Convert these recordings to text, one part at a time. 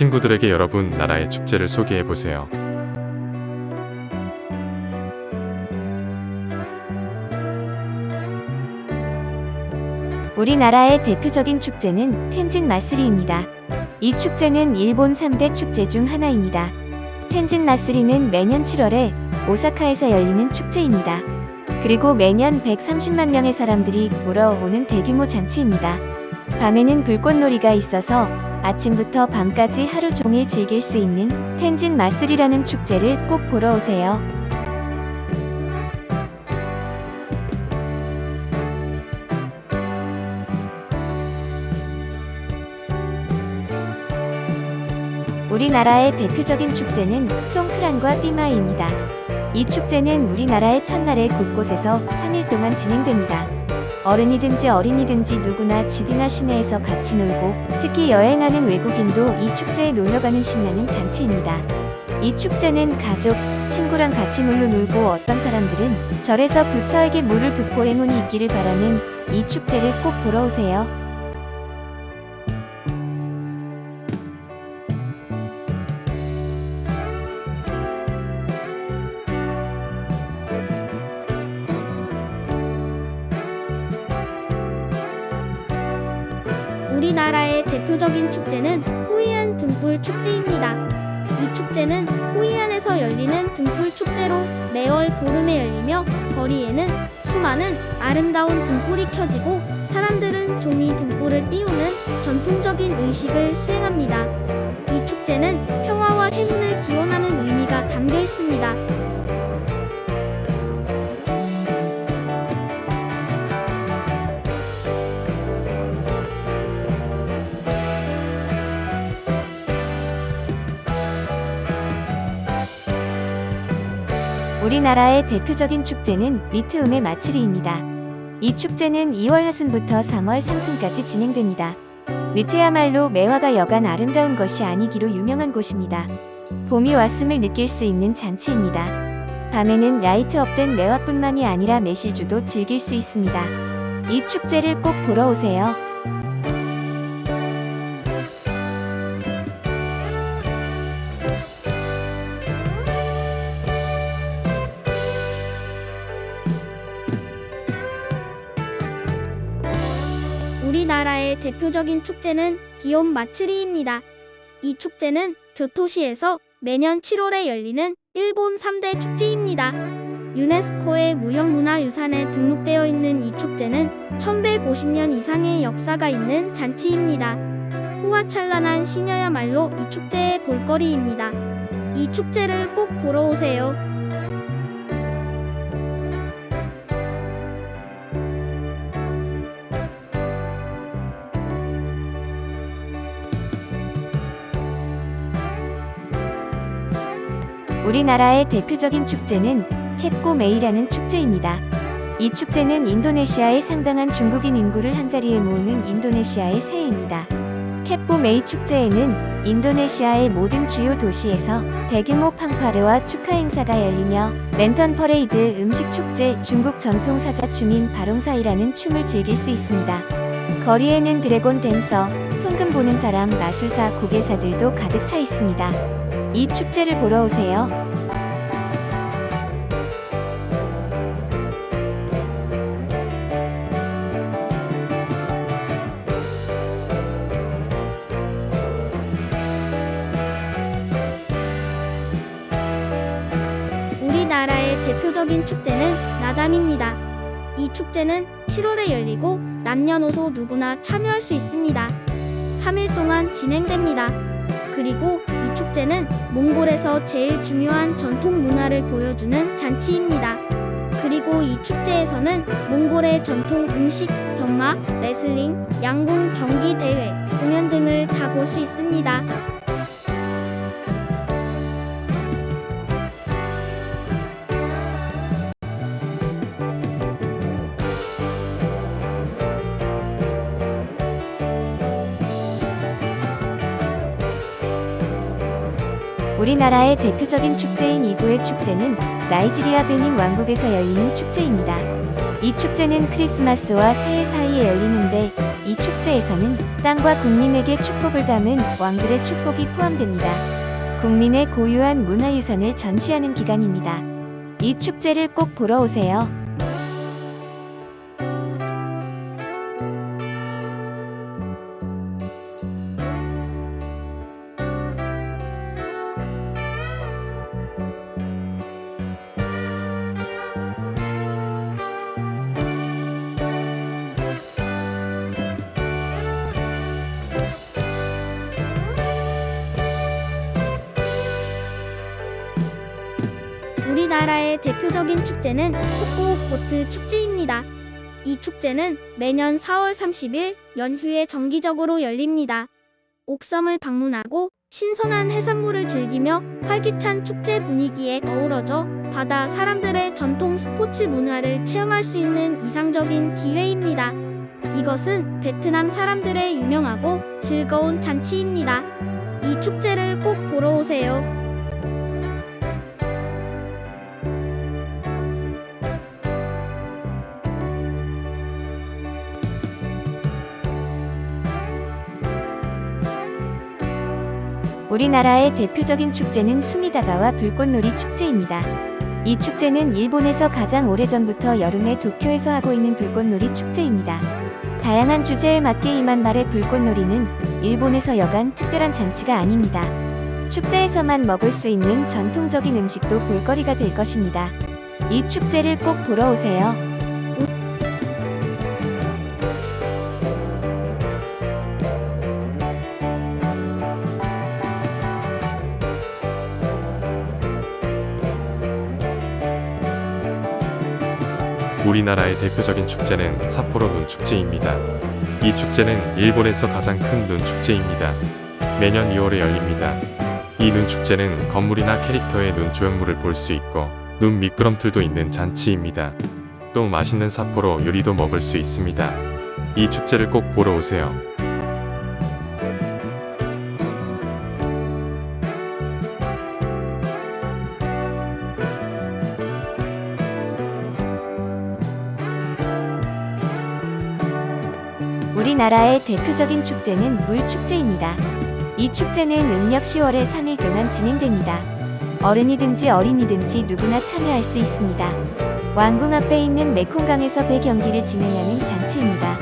친구들에게 여러분 나라의 축제를 소개해 보세요. 우리나라의 대표적인 축제는 텐진 마쓰리입니다. 이 축제는 일본 3대 축제 중 하나입니다. 텐진 마쓰리는 매년 7월에 오사카에서 열리는 축제입니다. 그리고 매년 130만 명의 사람들이 보러 오는 대규모 잔치입니다. 밤에는 불꽃놀이가 있어서 아침부터 밤까지 하루 종일 즐길 수 있는 텐진 마쓰리라는 축제를 꼭 보러 오세요. 우리나라의 대표적인 축제는 송크란과 띠마이입니다. 이 축제는 우리나라의 첫날에 곳곳에서 3일 동안 진행됩니다. 어른이든지 어린이든지 누구나 집이나 시내에서 같이 놀고 특히 여행하는 외국인도 이 축제에 놀러가는 신나는 잔치입니다. 이 축제는 가족, 친구랑 같이 물로 놀고 어떤 사람들은 절에서 부처에게 물을 붓고 행운이 있기를 바라는 이 축제를 꼭 보러 오세요. 대표적인 축제는 호이안 등불 축제입니다. 이 축제는 호이안에서 열리는 등불 축제로 매월 보름에 열리며 거리에는 수많은 아름다운 등불이 켜지고 사람들은 종이 등불을 띄우는 전통적인 의식을 수행합니다. 이 축제는 평화와 행운을 기원하는 의미가 담겨 있습니다. 우리나라의 대표적인 축제는 리트움의 마츠리입니다. 이 축제는 2월 하순부터 3월 상순까지 진행됩니다. 리트야말로 매화가 여간 아름다운 것이 아니기로 유명한 곳입니다. 봄이 왔음을 느낄 수 있는 잔치입니다. 밤에는 라이트 업된 매화뿐만이 아니라 매실주도 즐길 수 있습니다. 이 축제를 꼭 보러 오세요. 대표적인 축제는 기욤 마츠리입니다. 이 축제는 교토시에서 매년 7월에 열리는 일본 3대 축제입니다. 유네스코의 무형문화유산에 등록되어 있는 이 축제는 1150년 이상의 역사가 있는 잔치입니다. 호화찬란한 시녀야말로 이 축제의 볼거리입니다. 이 축제를 꼭 보러 오세요. 우리나라의 대표적인 축제는 캡고메이라는 축제입니다. 이 축제는 인도네시아의 상당한 중국인 인구를 한자리에 모으는 인도네시아의 새해입니다. 캡고메이 축제에는 인도네시아의 모든 주요 도시에서 대규모 팡파르와 축하 행사가 열리며 랜턴 퍼레이드, 음식 축제, 중국 전통 사자 춤인 바롱사이라는 춤을 즐길 수 있습니다. 거리에는 드래곤 댄서, 손금 보는 사람, 마술사, 고개사들도 가득 차 있습니다. 이 축제를 보러 오세요. 우리나라의 대표적인 축제는 나담입니다. 이 축제는 7월에 열리고 남녀노소 누구나 참여할 수 있습니다. 3일 동안 진행됩니다. 그리고 이 축제는 몽골에서 제일 중요한 전통 문화를 보여주는 잔치입니다. 그리고 이 축제에서는 몽골의 전통 음식, 경마, 레슬링, 양궁 경기 대회, 공연 등을 다 볼 수 있습니다. 우리나라의 대표적인 축제인 이브의 축제는 나이지리아 베닌 왕국에서 열리는 축제입니다. 이 축제는 크리스마스와 새해 사이에 열리는데 이 축제에서는 땅과 국민에게 축복을 담은 왕들의 축복이 포함됩니다. 국민의 고유한 문화유산을 전시하는 기간입니다. 이 축제를 꼭 보러 오세요. 우리나라의 대표적인 축제는 폭구 보트 축제입니다. 이 축제는 매년 4월 30일 연휴에 정기적으로 열립니다. 옥섬을 방문하고 신선한 해산물을 즐기며 활기찬 축제 분위기에 어우러져 바다 사람들의 전통 스포츠 문화를 체험할 수 있는 이상적인 기회입니다. 이것은 베트남 사람들의 유명하고 즐거운 잔치입니다. 이 축제를 꼭 보러 오세요. 우리나라의 대표적인 축제는 수미다가와 불꽃놀이 축제입니다. 이 축제는 일본에서 가장 오래전부터 여름에 도쿄에서 하고 있는 불꽃놀이 축제입니다. 다양한 주제에 맞게 임한 날의 불꽃놀이는 일본에서 여간 특별한 잔치가 아닙니다. 축제에서만 먹을 수 있는 전통적인 음식도 볼거리가 될 것입니다. 이 축제를 꼭 보러 오세요. 우리나라의 대표적인 축제는 삿포로 눈축제입니다. 이 축제는 일본에서 가장 큰 눈축제입니다. 매년 2월에 열립니다. 이 눈축제는 건물이나 캐릭터의 눈 조형물을 볼 수 있고 눈 미끄럼틀도 있는 잔치입니다. 또 맛있는 삿포로 요리도 먹을 수 있습니다. 이 축제를 꼭 보러 오세요. 우리나라의 대표적인 축제는 물축제입니다. 이 축제는 음력 10월에 3일 동안 진행됩니다. 어른이든지 어린이든지 누구나 참여할 수 있습니다. 왕궁 앞에 있는 메콩강에서 배 경기를 진행하는 잔치입니다.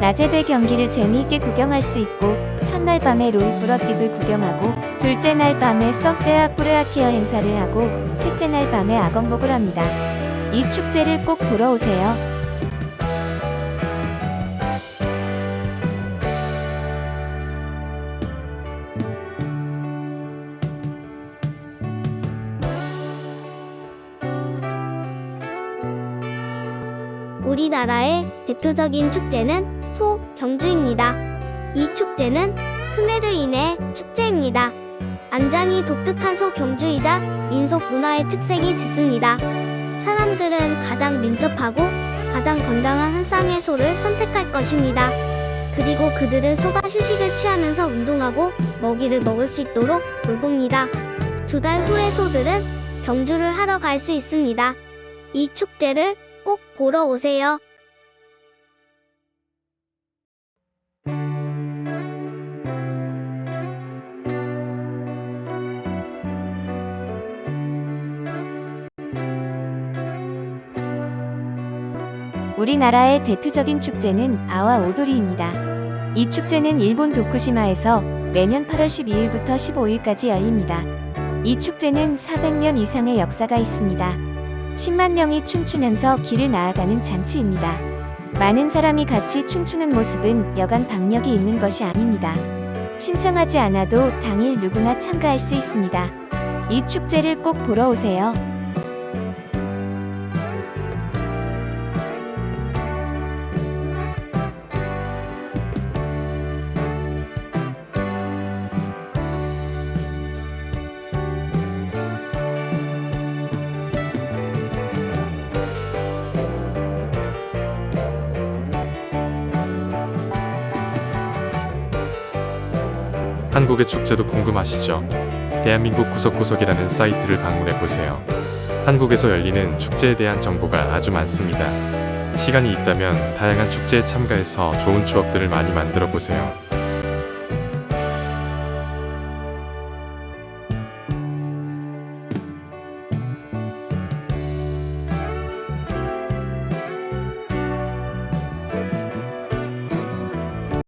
낮에 배 경기를 재미있게 구경할 수 있고 첫날 밤에 로이브러딥을 구경하고 둘째 날 밤에 썸빼아 뿌레아케어 행사를 하고 셋째 날 밤에 악원복을 합니다. 이 축제를 꼭 보러 오세요. 우리나라의 대표적인 축제는 소 경주입니다. 이 축제는 인해 축제입니다. 안장이 독특한 소 경주이자 민속 문화의 특색이 짙습니다. 사람들은 가장 민첩하고 가장 건강한 한 쌍의 소를 선택할 것입니다. 그리고 그들은 소가 휴식을 취하면서 운동하고 먹이를 먹을 수 있도록 돌봅니다. 두 달 후에 소들은 경주를 하러 갈 수 있습니다. 이 축제를 꼭 보러 오세요. 우리나라의 대표적인 축제는 아와 오도리입니다. 이 축제는 일본 도쿠시마에서 매년 8월 12일부터 15일까지 열립니다. 이 축제는 400년 이상의 역사가 있습니다. 10만 명이 춤추면서 길을 나아가는 잔치입니다. 많은 사람이 같이 춤추는 모습은 여간 박력이 있는 것이 아닙니다. 신청하지 않아도 당일 누구나 참가할 수 있습니다. 이 축제를 꼭 보러 오세요. 한국의 축제도 궁금하시죠? 대한민국 구석구석이라는 사이트를 방문해 보세요. 한국에서 열리는 축제에 대한 정보가 아주 많습니다. 시간이 있다면 다양한 축제에 참가해서 좋은 추억들을 많이 만들어 보세요.